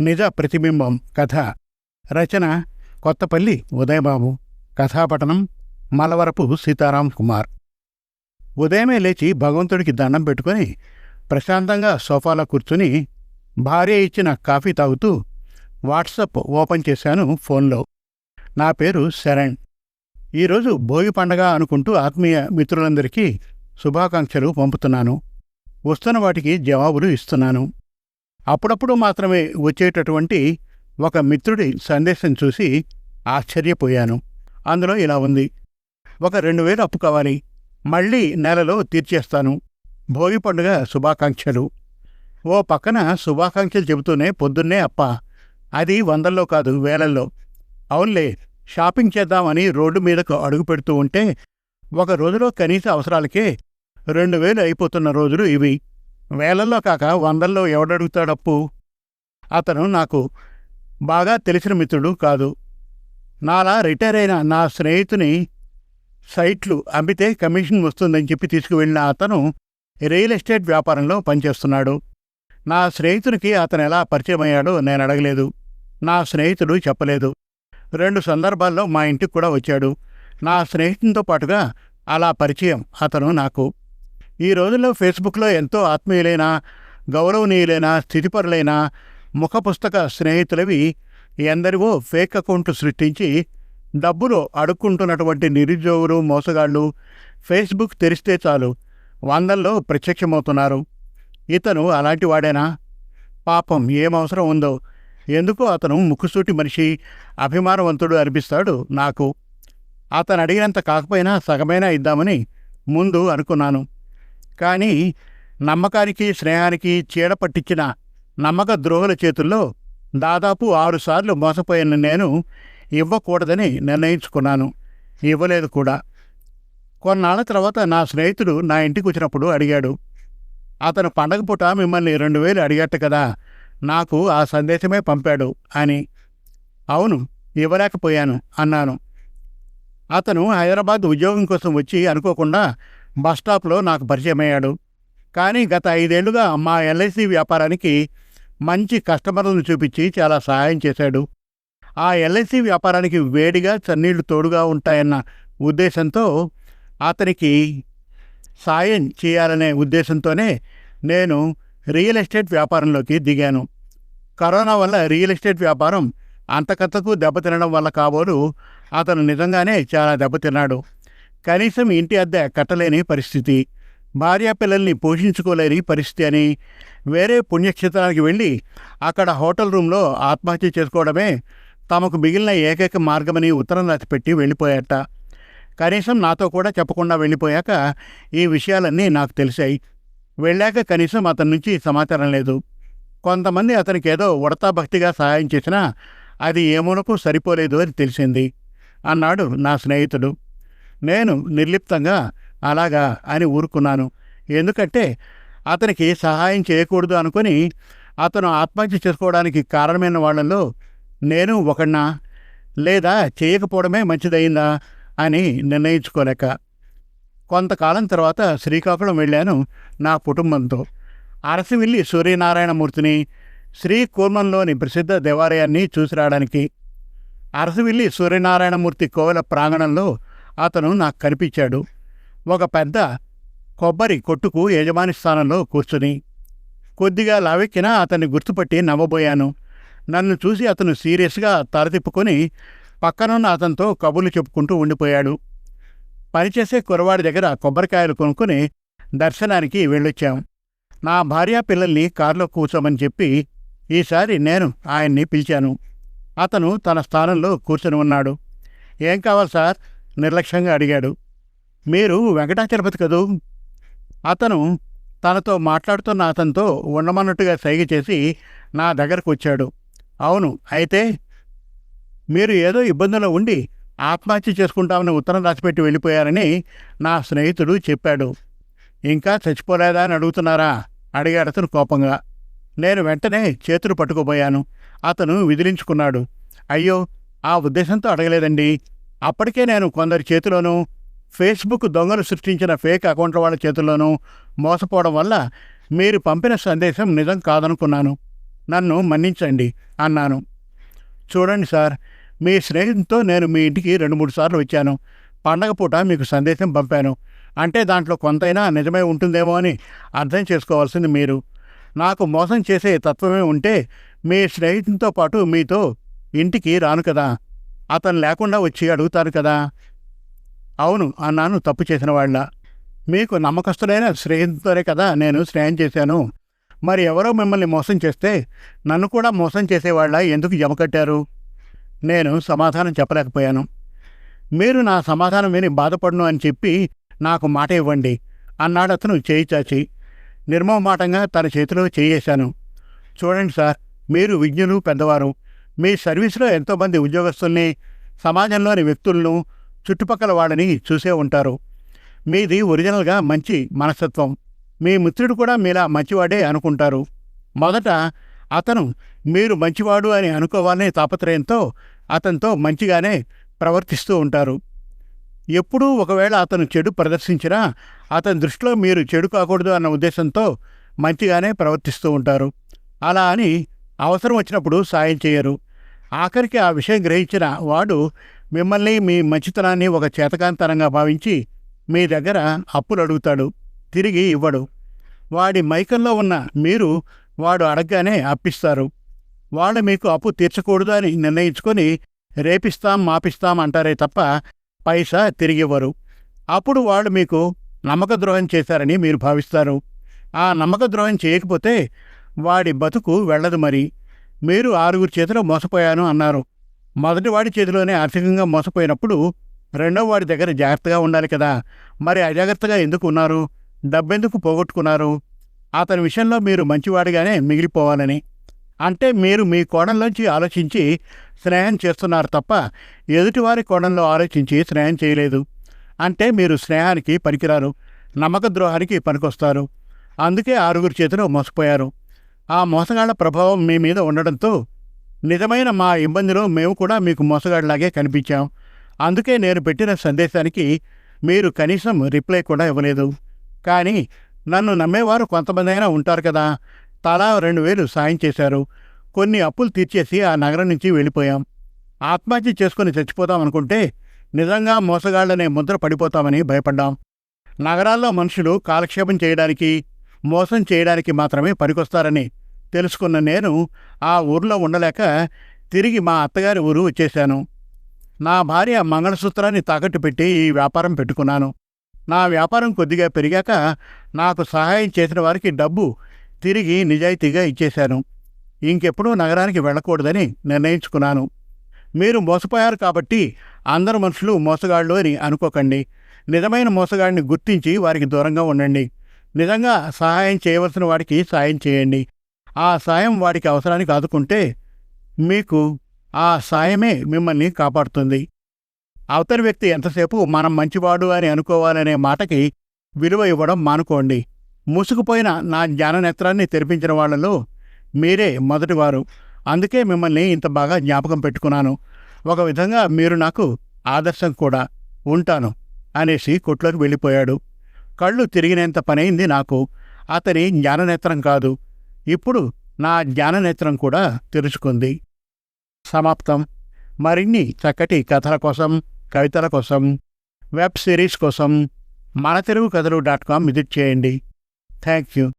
నిజ ప్రతిబింబం కథ. రచన కొత్తపల్లి ఉదయబాబు. కథాపఠనం మలవరపు సీతారాం కుమార్. ఉదయమే లేచి భగవంతుడికి దండం పెట్టుకొని ప్రశాంతంగా సోఫాలో కూర్చుని భార్య ఇచ్చిన కాఫీ తాగుతూ వాట్సప్ ఓపెన్ చేశాను ఫోన్లో. నా పేరు శరణ్. ఈరోజు భోగి పండగ అనుకుంటూ ఆత్మీయ మిత్రులందరికీ శుభాకాంక్షలు పంపుతున్నాను. వస్తున్న వాటికి జవాబులు ఇస్తున్నాను. అప్పుడప్పుడు మాత్రమే వచ్చేటటువంటి ఒక మిత్రుడి సందేశం చూసి ఆశ్చర్యపోయాను. అందులో ఇలా ఉంది. ఒక రెండు వేలు అప్పు కావాలి. మళ్ళీ నెలలో తీర్చేస్తాను. భోగి పండుగ శుభాకాంక్షలు. ఓ పక్కన శుభాకాంక్షలు చెబుతూనే పొద్దున్నే అప్ప. అది వందల్లో కాదు వేలల్లో. అవునులే షాపింగ్ చేద్దామని రోడ్డు మీదకు అడుగు పెడుతూ ఉంటే ఒక రోజులో కనీస అవసరాలకే రెండు వేలు అయిపోతున్న రోజులు ఇవి. వేలల్లో కాక వందల్లో ఎవడడుగుతాడప్పు అతను నాకు బాగా తెలిసిన మిత్రుడు కాదు. నాలా రిటైర్ అయిన నా స్నేహితుని సైట్లు అమ్మితే కమిషన్ వస్తుందని చెప్పి తీసుకువెళ్ళిన అతను రియల్ ఎస్టేట్ వ్యాపారంలో పనిచేస్తున్నాడు. నా స్నేహితునికి అతను ఎలా పరిచయం అయ్యాడో నేను అడగలేదు. నా స్నేహితుడు చెప్పలేదు. రెండు సందర్భాల్లో మా ఇంటికి కూడా వచ్చాడు. నా స్నేహితునితో పాటుగా అలా పరిచయం అతను నాకు ఈ రోజుల్లో ఫేస్బుక్లో ఎంతో ఆత్మీయులైన గౌరవనీయులైన స్థితిపరులైన ముఖ పుస్తక స్నేహితులవి ఎందరివో ఫేక్ అకౌంట్లు సృష్టించి డబ్బులు అడుక్కుంటున్నటువంటి నిరుద్యోగులు మోసగాళ్ళు ఫేస్బుక్ తెరిస్తే చాలు వందల్లో ప్రత్యక్షమవుతున్నారు. ఇతను అలాంటి వాడేనా? పాపం ఏమవసరం ఉందో ఎందుకో అతను ముక్కుసూటి మనిషి అభిమానవంతుడు అనిపిస్తాడు నాకు? అతను అడిగినంత కాకపోయినా సగమైనా ఇద్దామని ముందు అనుకున్నాను. కానీ నమ్మకానికి స్నేహానికి చీడ పట్టించిన నమ్మక ద్రోహుల చేతుల్లో దాదాపు ఆరుసార్లు మోసపోయిన నేను ఇవ్వకూడదని నిర్ణయించుకున్నాను. ఇవ్వలేదు కూడా. కొన్నాళ్ళ తర్వాత నా స్నేహితుడు నా ఇంటికి వచ్చినప్పుడు అడిగాడు అతను పండగ పూట మిమ్మల్ని రెండు వేలు అడిగట్ట కదా నాకు ఆ సందేశమే పంపాడు అని. అవును ఇవ్వలేకపోయాను అన్నాను. అతను హైదరాబాద్ ఉద్యోగం కోసం వచ్చి అనుకోకుండా బస్టాప్లో నాకు పరిచయమయ్యాడు కానీ గత ఐదేళ్ళుగా మా ఎల్ఐసి వ్యాపారానికి మంచి కస్టమర్లను చూపించి చాలా సహాయం చేశాడు. ఆ ఎల్ఐసి వ్యాపారానికి వేడిగా చన్నీళ్ళు తోడుగా ఉంటాయన్న ఉద్దేశంతో అతనికి సాయం చేయాలనే ఉద్దేశంతోనే నేను రియల్ ఎస్టేట్ వ్యాపారంలోకి దిగాను. కరోనా వల్ల రియల్ ఎస్టేట్ వ్యాపారం అంతకంతకు దెబ్బతినడం వల్ల కాబోలు అతను నిజంగానే చాలా దెబ్బతిన్నాడు. కనీసం ఇంటి అద్దె కట్టలేని పరిస్థితి. భార్యా పిల్లల్ని పోషించుకోలేని పరిస్థితి అని వేరే పుణ్యక్షేత్రానికి వెళ్ళి అక్కడ హోటల్ రూమ్లో ఆత్మహత్య చేసుకోవడమే తమకు మిగిలిన ఏకైక మార్గమని ఉత్తరం రాసిపెట్టి వెళ్ళిపోయాట కనీసం నాతో కూడా చెప్పకుండా వెళ్ళిపోయాక ఈ విషయాలన్నీ నాకు తెలిసాయి. వెళ్ళాక కనీసం అతని నుంచి సమాచారం లేదు. కొంతమంది అతనికి ఏదో ఉడతా భక్తిగా సహాయం చేసినా అది ఏమోనకు సరిపోలేదు అని తెలిసింది. అన్నాడు నా స్నేహితుడు. నేను నిర్లిప్తంగా అలాగా అని ఊరుకున్నాను. ఎందుకంటే అతనికి సహాయం చేయకూడదు అనుకుని అతను ఆత్మహత్య చేసుకోవడానికి కారణమైన వాళ్ళల్లో నేను ఒకన్నా లేదా చేయకపోవడమే మంచిదయిందా? అని నిర్ణయించుకోలేక కొంతకాలం తర్వాత శ్రీకాకుళం వెళ్ళాను నా కుటుంబంతో. అరసివిల్లి సూర్యనారాయణమూర్తిని శ్రీకూర్మంలోని ప్రసిద్ధ దేవాలయాన్ని చూసి రావడానికి అరసివిల్లి సూర్యనారాయణమూర్తి కోవెల ప్రాంగణంలో అతను నాకు కనిపించాడు. ఒక పెద్ద కొబ్బరి కొట్టుకు యజమాని స్థానంలో కూర్చుని కొద్దిగా లావెక్కినా అతన్ని గుర్తుపట్టి నవ్వబోయాను. నన్ను చూసి అతను సీరియస్గా తలతిప్పుకొని పక్కనున్న అతనితో కబుర్లు చెప్పుకుంటూ ఉండిపోయాడు. పనిచేసే కురవాడి దగ్గర కొబ్బరికాయలు కొనుక్కొని దర్శనానికి వెళ్ళొచ్చాం. నా భార్యా పిల్లల్ని కారులో కూర్చోమని చెప్పి ఈసారి నేను ఆయన్ని పిలిచాను. అతను తన స్థానంలో కూర్చొని ఉన్నాడు. ఏం కావాలి సార్? నిర్లక్ష్యంగా అడిగాడు. మీరు వెంకటాచలపతి కదూ? అతను తనతో మాట్లాడుతున్న అతనితో ఉండమన్నట్టుగా సైగ చేసి నా దగ్గరకు వచ్చాడు. అవును అయితే మీరు ఏదో ఇబ్బందులో ఉండి ఆత్మహత్య చేసుకుంటామని ఉత్తరం రాసిపెట్టి వెళ్ళిపోయారని నా స్నేహితుడు చెప్పాడు. ఇంకా చచ్చిపోలేదా అని అడుగుతున్నారా? అడిగాడు అతను కోపంగా. నేను వెంటనే చేతులు పట్టుకుపోయాను అతను విదిలించుకున్నాడు. అయ్యో ఆ ఉద్దేశంతో అడగలేదండి. అప్పటికే నేను కొందరి చేతిలోనూ ఫేస్బుక్ దొంగలు సృష్టించిన ఫేక్ అకౌంట్ల వాళ్ళ చేతుల్లోనూ మోసపోవడం వల్ల మీరు పంపిన సందేశం నిజం కాదనుకున్నాను. నన్ను మన్నించండి అన్నాను. చూడండి సార్ మీ స్నేహితుతో నేను మీ ఇంటికి రెండు మూడు సార్లు వచ్చాను. పండగ పూట మీకు సందేశం పంపాను. అంటే దాంట్లో కొంతైనా నిజమే ఉంటుందేమో అని అర్థం చేసుకోవాల్సింది మీరు. నాకు మోసం చేసే తత్వమే ఉంటే మీ స్నేహితునితో పాటు మీతో ఇంటికి రాను కదా. అతను లేకుండా వచ్చి అడుగుతారు కదా. అవును అన్నాను తప్పు చేసిన వాళ్ళ. మీకు నమ్మకస్తులైన స్నేహితులతోనే కదా నేను స్నేహం చేశాను. మరి ఎవరో మిమ్మల్ని మోసం చేస్తే నన్ను కూడా మోసం చేసేవాళ్ళ ఎందుకు జమకట్టారు నేను సమాధానం చెప్పలేకపోయాను. మీరు నా సమాధానం విని బాధపడను అని చెప్పి నాకు మాట ఇవ్వండి అన్నాడు అతను చేయి చాచి. నిర్మమాటంగా తన చేతిలో చేయేశాను చూడండి సార్ మీరు విజ్ఞులు పెద్దవారు. మీ సర్వీసులో ఎంతోమంది ఉద్యోగస్తుల్ని సమాజంలోని వ్యక్తులను చుట్టుపక్కల వాళ్ళని చూసే ఉంటారు. మీది ఒరిజినల్గా మంచి మనస్తత్వం. మీ మిత్రుడు కూడా మీలా మంచివాడే అనుకుంటారు. మొదట అతను మీరు మంచివాడు అని అనుకోవాలనే తాపత్రయంతో అతనితో మంచిగానే ప్రవర్తిస్తూ ఉంటారు. ఎప్పుడూ ఒకవేళ అతను చెడు ప్రదర్శించినా అతని దృష్టిలో మీరు చెడు కాకూడదు అన్న ఉద్దేశంతో మంచిగానే ప్రవర్తిస్తూ ఉంటారు. అలా అని అవసరం వచ్చినప్పుడు సాయం చేయరు. ఆఖరికి ఆ విషయం గ్రహించిన వాడు మిమ్మల్ని మీ మంచితనాన్ని ఒక చేతకాంతరంగా భావించి మీ దగ్గర అప్పులు అడుగుతాడు తిరిగి ఇవ్వడు. వాడి మైకంలో ఉన్న మీరు వాడు అడగగానే అప్పిస్తారు. వాళ్ళు మీకు అప్పు తీర్చకూడదు అని నిర్ణయించుకొని రేపిస్తాం మాపిస్తాం అంటారే తప్ప పైసా తిరిగివ్వరు అప్పుడు వాళ్ళు మీకు నమ్మక ద్రోహం చేశారని మీరు భావిస్తారు. ఆ నమ్మక ద్రోహం చేయకపోతే వాడి బతుకు వెళ్ళదు మరి. మీరు ఆరుగురు చేతిలో మోసపోయాను అన్నారు. మొదటివాడి చేతిలోనే ఆర్థికంగా మోసపోయినప్పుడు రెండో వాడి దగ్గర జాగ్రత్తగా ఉండాలి కదా. మరి అజాగ్రత్తగా ఎందుకు ఉన్నారు? డబ్బెందుకు పోగొట్టుకున్నారు? అతని విషయంలో మీరు మంచివాడిగానే మిగిలిపోవాలని. అంటే మీరు మీ కోణంలోంచి ఆలోచించి స్నేహం చేస్తున్నారు తప్ప ఎదుటివారి కోణంలో ఆలోచించి స్నేహం చేయలేదు. అంటే మీరు స్నేహానికి పనికిరారు నమ్మక ద్రోహానికి పనికొస్తారు. అందుకే ఆరుగురు చేతిలో మోసపోయారు. ఆ మోసగాళ్ళ ప్రభావం మీ మీద ఉండడంతో నిజమైన మా ఇబ్బందిలో మేము కూడా మీకు మోసగాడిలాగే కనిపించాం. అందుకే నేను పెట్టిన సందేశానికి మీరు కనీసం రిప్లై కూడా ఇవ్వలేదు. కానీ నన్ను నమ్మేవారు కొంతమంది అయినా ఉంటారు కదా. తలా రెండు వేలు సాయం చేశారు. కొన్ని అప్పులు తీర్చేసి ఆ నగరం నుంచి వెళ్ళిపోయాం. ఆత్మహత్య చేసుకుని చచ్చిపోతాం అనుకుంటే నిజంగా మోసగాళ్ళనే ముద్ర పడిపోతామని భయపడ్డాం. నగరాల్లో మనుషులు కాలక్షేపం చేయడానికి మోసం చేయడానికి మాత్రమే పనికొస్తారని తెలుసుకున్న నేను ఆ ఊర్లో ఉండలేక తిరిగి మా అత్తగారి ఊరు వచ్చేశాను. నా భార్య మంగళసూత్రాన్ని తాకట్టు పెట్టి ఈ వ్యాపారం పెట్టుకున్నాను. నా వ్యాపారం కొద్దిగా పెరిగాక నాకు సహాయం చేసిన వారికి డబ్బు తిరిగి నిజాయితీగా ఇచ్చేశాను. ఇంకెప్పుడూ నగరానికి వెళ్ళకూడదని నిర్ణయించుకున్నాను. మీరు మోసపోయారు కాబట్టి అందరు మనుషులు మోసగాళ్ళు అని అనుకోకండి. నిజమైన మోసగాడిని గుర్తించి వారికి దూరంగా ఉండండి. నిజంగా సహాయం చేయవలసిన వాడికి సాయం చేయండి. ఆ సాయం వాడికి అవసరానికి ఆదుకుంటే మీకు ఆ సాయమే మిమ్మల్ని కాపాడుతుంది. అవతలి వ్యక్తి ఎంతసేపు మనం మంచివాడు అని అనుకోవాలనే మాటకి విలువ ఇవ్వడం మానుకోండి. మూసుకుపోయిన నా జ్ఞాననేత్రాన్ని తెరిపించిన వాళ్ళలో మీరే మొదటివారు. అందుకే మిమ్మల్ని ఇంత బాగా జ్ఞాపకం పెట్టుకున్నాను. ఒక విధంగా మీరు నాకు ఆదర్శం కూడా ఉంటాను అనేసి కొట్లోకి వెళ్ళిపోయాడు. కళ్ళు తిరిగినంత పనైంది నాకు. అతని జ్ఞాననేత్రం కాదు. ఇప్పుడు నా జ్ఞాననేత్రం కూడా తెరుచుకుంది. సమాప్తం. మరిన్ని చక్కటి కథల కోసం కవితల కోసం వెబ్ సిరీస్ కోసం మన Telugu Kathalu dot com visit చేయండి. Thank you